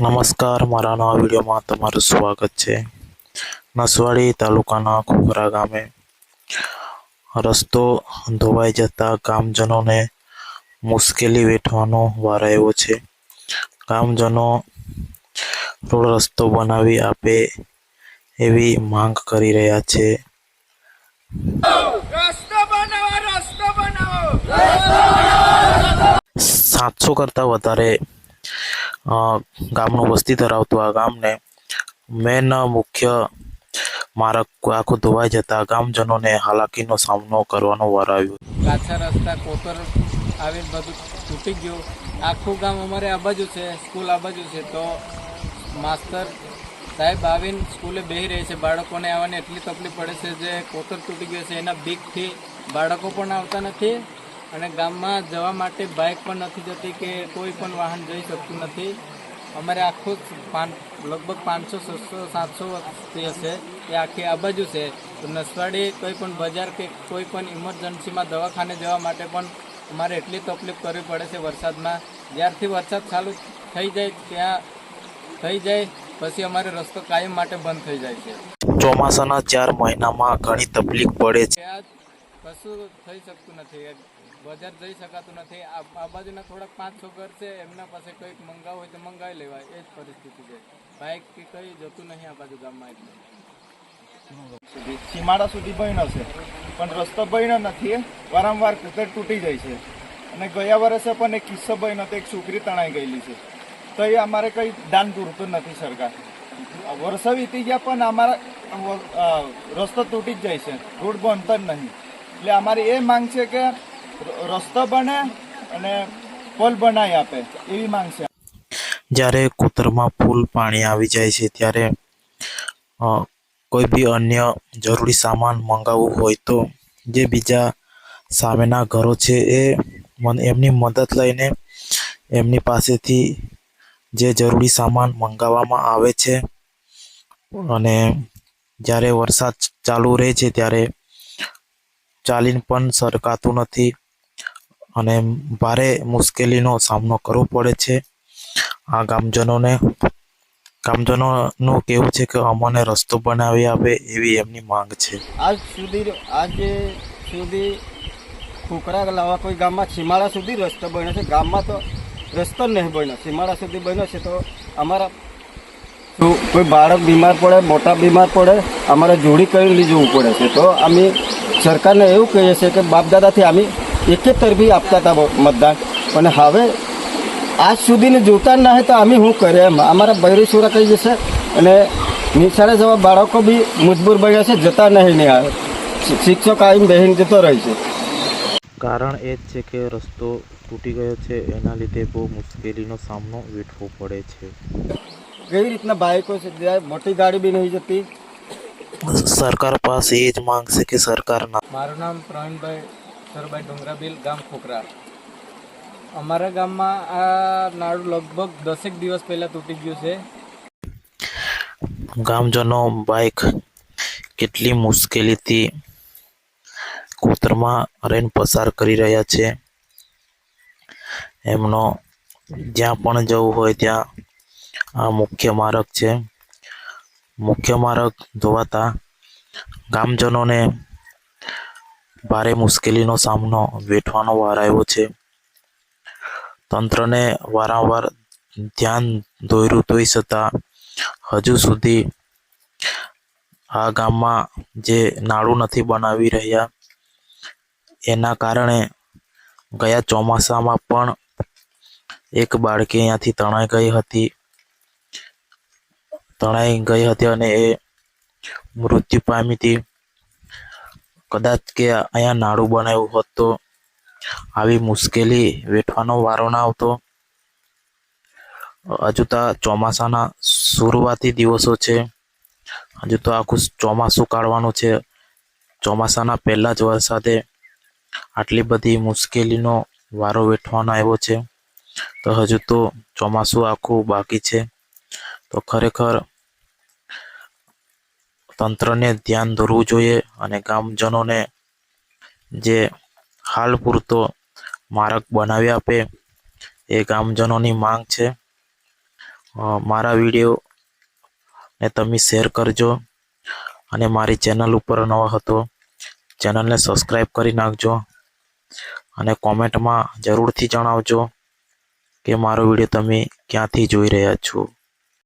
નમસ્કાર મારા નવા વિડીયોમાં તમારું સ્વાગત છે. નસવાડી તાલુકાના ખોખરા ગામે રસ્તો ધોવાઈ જતા ગામજનોને મુશ્કેલી વેઠવાનો વાર આવ્યો છે. ગામજનો રોડ રસ્તો બનાવી આપે એવી માંગ કરી રહ્યા છે. સાતસો કરતાં વધારે ગામનું વસ્તી ધરાવતું આ ગામને મેન મુખ્ય માર્ગ આખું ધોવાઈ જતા ગામજનોને હાલાકીનો સામનો કરવાનો વાર આવ્યો. કાચા રસ્તા કોતર આવીને બધું તૂટી ગયું. આખું ગામ અમારે આ બાજુ છે, સ્કૂલ આ બાજુ છે. તો માસ્તર સાહેબ આવીને સ્કૂલે બેસી રહે છે. બાળકોને આવવાની એટલી તકલીફ પડે છે જે કોતર તૂટી ગયો છે. એના બીકથી બાળકો પણ આવતા નથી અને ગામમાં જવા માટે બાઇક પણ નથી જતી કે કોઈ પણ વાહન જઈ શકતું નથી. અમારે આખું પાન લગભગ પાંચસો છસો સાતસો વસ્તી હશે. એ આખી આ બાજુ છે. તો નસવાડી કોઈ પણ બજાર કે કોઈ પણ ઇમરજન્સીમાં દવાખાને જવા માટે પણ અમારે એટલી તકલીફ કરવી પડે છે વરસાદમાં. જ્યારથી વરસાદ ચાલુ થઈ જાય ત્યાં થઈ જાય પછી અમારે રસ્તો કાયમ માટે બંધ થઈ જાય છે. ચોમાસાના ચાર મહિનામાં ઘણી તકલીફ પડે છે. કશું થઈ શકતું નથી. બજાર જઈ શકાતું નથી. આ બાજુના થોડાક પાંચ છ ઘર છે, એમના પાસે કંઈક મંગાવ હોય તો મંગાવી લેવાય. એ જ પરિસ્થિતિ છે. બાઇક કે કંઈ જતું નહીં આ બાજુ ગામમાં એટલે. સીમાડા સુધી બન્યો છે. પણ રસ્તો બન્યો નથી. વારંવાર કૂતર તૂટી જાય છે. અને ગયા વર્ષે પણ એક કિસ્સો બન્યો તો એક છોકરી તણાઈ ગયેલી છે. તો એ અમારે કંઈ દાન પૂરતું નથી સરકાર. વર્ષો વીતી ગયા પણ અમારા રસ્તો તૂટી જ જાય છે. રોડ બનતો જ નહીં. એટલે અમારી એ માંગ છે કે રસ્તો બને અને પુલ બનાવી આપે, એવી માંગ છે. જ્યારે કૂતરમાં ફૂલ પાણી આવી જાય છે, ત્યારે કોઈ બી અન્ય જરૂરી સામાન મંગાવવું હોય તો જે બીજા સામેના ઘરો છે, એ મન, એમની મદદ લઈને એમની પાસેથી જે જરૂરી સામાન મંગાવવામાં આવે છે અને જ્યારે વરસાદ ચાલુ રહે છે, ત્યારે ચાલીને પણ સરકાતું નથી. અને ભારે મુશ્કેલીનો સામનો કરવો પડે છે. આ ગામજનોને, ગામજનોનું કેવું છે કે અમને રસ્તો બનાવી આપે એવી એમની માંગ છે. આજ સુધી, આજે સુધી ખોખરા લાવવા કોઈ ગામમાં સીમાડા સુધી રસ્તો બન્યો છે. ગામમાં તો રસ્તો નહીં બન્યો. સીમાડા સુધી બન્યો છે તો અમારા કોઈ બાળક બીમાર પડે, મોટા બીમાર પડે, અમારે જોડી કરી લઈ પડે છે. તો અમે સરકારને એવું કહીએ છીએ કે બાપ દાદાથી અમે એક જ તરફી આપતા હતા મતદાન. પણ હવે આજ સુધીને જોતા ના નહીં તો અમે શું કરીએ એમ. અમારા બૈરી સુરા કહી જશે અને નિશાળે જવા બાળકો બી મજબૂર બન્યા છે જતા નહીં નહીં આવે શિક્ષક આવીને બહેન જતો રહે છે. કારણ એ જ છે કે રસ્તો તૂટી ગયો છે એના લીધે બહુ મુશ્કેલીનો સામનો વેઠવો પડે છે. કઈ રીતના બાઇકો છે? જ્યાં મોટી ગાડી બી નહીં જતી. સરકાર પાસે એ જ માંગ છે કે સરકારના મારું નામ પ્રવીણભાઈ સરભાઈ ડુંગરાબીલ ગામ ખોખરા અમારા ગામમાં આ નાળું લગભગ દસેક દિવસ પહેલાં તૂટી ગયું છે. ગામજનો બાઇક કેટલી મુશ્કેલીથી કોતરમાં રેન પસાર કરી રહ્યા છે. એમનો જ્યાં પણ જવું હોય ત્યાં આ મુખ્ય માર્ગ છે. મુખ્ય માર્ગ ધોવાતા ગામજનોને ભારે મુશ્કેલીનો સામનો વેઠવાનો વાર આવ્યો છે. તંત્રને વારંવાર ધ્યાન દોર્યું તોય છતાં હજુ સુધી આ ગામમાં જે નાળું નથી બનાવી રહ્યા, એના કારણે ગયા ચોમાસામાં પણ એક બાળકી અહીંયાથી તણાઈ ગઈ હતી. તણાઈ ગઈ હતી અને એ મૃત્યુ પામી હતી. કદાચ કે અહીંયા નાડું બનાવ્યું હોત તો આવી મુશ્કેલી વેઠવાનો વારો ના આવતો. હજુ તો ચોમાસાના શરૂઆતી દિવસો છે. હજુ તો આખું ચોમાસું કાઢવાનું છે. ચોમાસાના પહેલા જ વરસાદે આટલી બધી મુશ્કેલીનો વારો વેઠવાનો આવ્યો છે. તો હજુ તો ચોમાસું આખું બાકી છે. તો ખરેખર તંત્રને ધ્યાન દોરવું જોઈએ અને ગામજનોને જે હાલ પૂરતો માર્ગ બનાવી આપે, એ ગામજનોની માંગ છે. મારા વીડિયો ને તમે શેર કરજો અને મારી ચેનલ ઉપર નવા હતો, ચેનલને સબસ્ક્રાઈબ કરી નાખજો અને કોમેન્ટમાં જરૂરથી જણાવજો કે મારો વીડિયો તમે ક્યાંથી જોઈ રહ્યા છો.